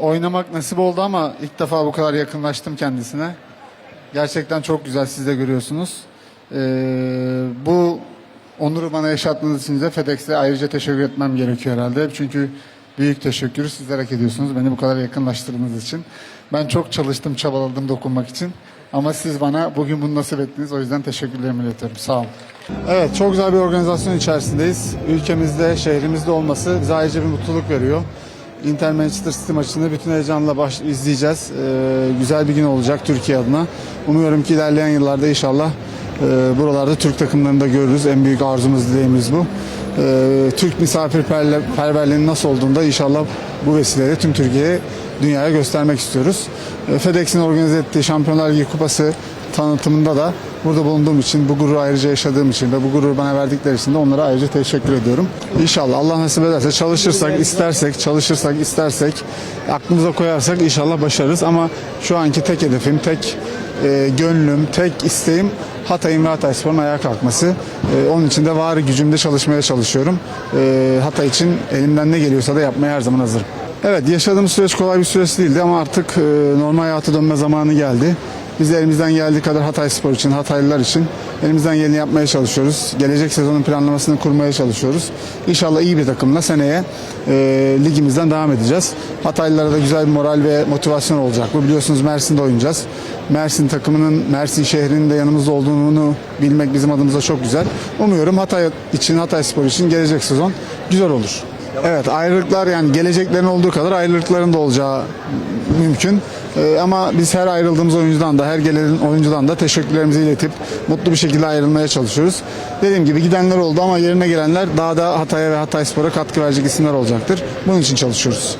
oynamak nasip oldu ama ilk defa bu kadar yakınlaştım kendisine. Gerçekten çok güzel siz de görüyorsunuz. Ee, bu onuru bana yaşattığınız için de FedEx'e ayrıca teşekkür etmem gerekiyor herhalde. Çünkü büyük teşekkürü sizler hak ediyorsunuz beni bu kadar yakınlaştırdığınız için. Ben çok çalıştım, çabaladım dokunmak için. Ama siz bana bugün bunu nasip ettiniz. O yüzden teşekkürlerimi iletiyorum. Sağ olun. Evet, çok güzel bir organizasyon içerisindeyiz. Ülkemizde, şehrimizde olması bize ayrıca bir mutluluk veriyor. Inter Manchester City maçını bütün heyecanla baş, izleyeceğiz. Ee, güzel bir gün olacak Türkiye adına. Umuyorum ki ilerleyen yıllarda inşallah e, buralarda Türk takımlarını da görürüz. En büyük arzumuz, dileğimiz bu. Ee, Türk misafirperverliğinin nasıl olduğunu da inşallah bu vesileyle tüm Türkiye'ye, dünyaya göstermek istiyoruz. Ee, FedEx'in organize ettiği Şampiyonlar Ligi Kupası tanıtımında da burada bulunduğum için, bu gururu ayrıca yaşadığım için ve bu gururu bana verdikleri için de onlara ayrıca teşekkür ediyorum. İnşallah Allah nasip ederse çalışırsak, istersek, çalışırsak, istersek, aklımıza koyarsak inşallah başarırız. Ama şu anki tek hedefim, tek e, gönlüm, tek isteğim Hatay'ın ve Hatayspor'un ayağa kalkması. E, onun için de var gücümde çalışmaya çalışıyorum. E, Hatay için elimden ne geliyorsa da yapmaya her zaman hazırım. Evet yaşadığımız süreç kolay bir süreç değildi ama artık e, normal hayata dönme zamanı geldi. Biz de elimizden geldiği kadar Hatay Spor için, Hataylılar için elimizden geleni yapmaya çalışıyoruz. Gelecek sezonun planlamasını kurmaya çalışıyoruz. İnşallah iyi bir takımla seneye e, ligimizden devam edeceğiz. Hataylılara da güzel bir moral ve motivasyon olacak. Bu biliyorsunuz Mersin'de oynayacağız. Mersin takımının, Mersin şehrinin de yanımızda olduğunu bilmek bizim adımıza çok güzel. Umuyorum Hatay için, Hatay Spor için gelecek sezon güzel olur. Evet ayrılıklar yani geleceklerin olduğu kadar ayrılıkların da olacağı mümkün. Ee, ama biz her ayrıldığımız oyuncudan da her gelen oyuncudan da teşekkürlerimizi iletip mutlu bir şekilde ayrılmaya çalışıyoruz. Dediğim gibi gidenler oldu ama yerine gelenler daha da Hatay'a ve Hatay Spor'a katkı verecek isimler olacaktır. Bunun için çalışıyoruz.